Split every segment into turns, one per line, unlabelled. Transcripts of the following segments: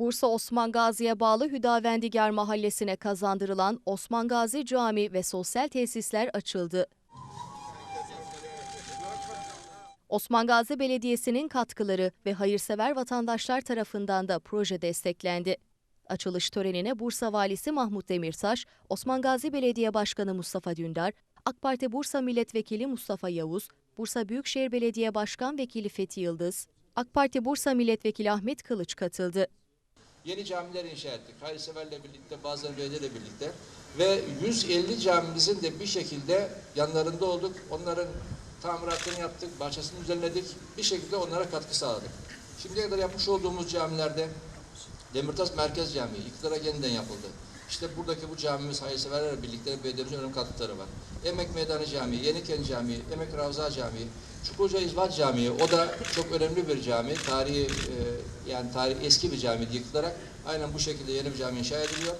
Bursa Osman Gazi'ye bağlı Hüdavendigar Mahallesi'ne kazandırılan Osman Gazi Camii ve sosyal tesisler açıldı. Osman Gazi Belediyesi'nin katkıları ve hayırsever vatandaşlar tarafından da proje desteklendi. Açılış törenine Bursa Valisi Mahmut Demirtaş, Osman Gazi Belediye Başkanı Mustafa Dündar, AK Parti Bursa Milletvekili Mustafa Yavuz, Bursa Büyükşehir Belediye Başkan Vekili Fethi Yıldız, AK Parti Bursa Milletvekili Ahmet Kılıç katıldı.
Yeni camiler inşa ettik. Hayırseverle birlikte, bazen belediyeyle birlikte. Ve 150 camimizin de bir şekilde yanlarında olduk. Onların tamiratını yaptık, bahçesini düzenledik. Bir şekilde onlara katkı sağladık. Şimdiye kadar yapmış olduğumuz camilerde Demirtaş Merkez Camii iktidara yeniden yapıldı. İşte buradaki bu camimiz hayırseverlerle birlikte belediyemizin önemli katkıları var. Emek Meydanı Camii, Yeniken Camii, Emek Ravza Camii, Çukurca İzvat Camii, o da çok önemli bir cami. Tarihi, e, yani tarih eski bir cami yıkılarak aynen bu şekilde yeni bir cami inşa ediliyor.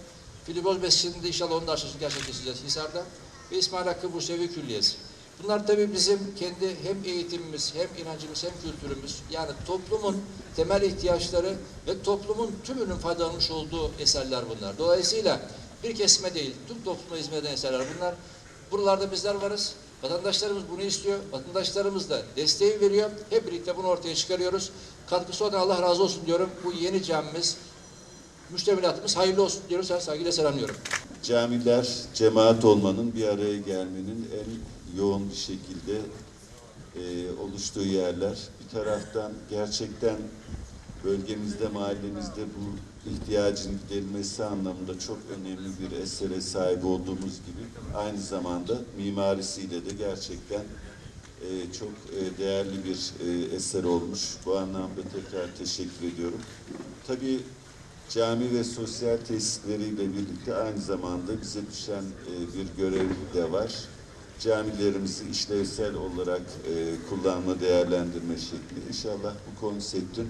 Filiboz Mescidi'nde inşallah onun da açılışını gerçekleştireceğiz Hisar'da. Ve İsmail Hakkı Bursevi Külliyesi. Bunlar tabii bizim kendi hem eğitimimiz, hem inancımız, hem kültürümüz. Yani toplumun temel ihtiyaçları ve toplumun tümünün faydalanmış olduğu eserler bunlar. Dolayısıyla bir kesime değil, tüm topluma hizmet eden eserler bunlar. Buralarda bizler varız. Vatandaşlarımız bunu istiyor. Vatandaşlarımız da desteği veriyor. Hep birlikte bunu ortaya çıkarıyoruz. Katkısı olan Allah razı olsun diyorum. Bu yeni camimiz, müştemilatımız hayırlı olsun diyoruz. Her saygıyla selamlıyorum.
Camiler, cemaat olmanın, bir araya gelmenin en yoğun bir şekilde e, oluştuğu yerler. Bir taraftan gerçekten bölgemizde, mahallemizde bu ihtiyacın giderilmesi anlamında çok önemli bir esere sahip olduğumuz gibi aynı zamanda mimarisiyle de gerçekten e, çok e, değerli bir e, eser olmuş. Bu anlamda tekrar teşekkür ediyorum. Tabii cami ve sosyal tesisleriyle birlikte aynı zamanda bize düşen e, bir görev de var. Camilerimizi işlevsel olarak e, kullanma, değerlendirme şekli. İnşallah bu konseptin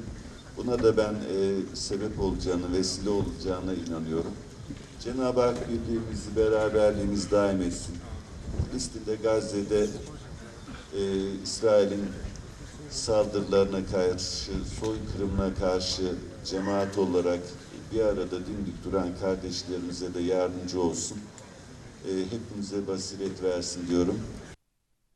buna da ben e, sebep olacağını, vesile olacağına inanıyorum. Cenab-ı Hak birliğimizi, beraberliğimizi daim etsin. Listede Gazze'de e, İsrail'in saldırılarına karşı, soykırımına karşı cemaat olarak bir arada dimdik duran kardeşlerimize de yardımcı olsun. E, hepimize basiret versin diyorum.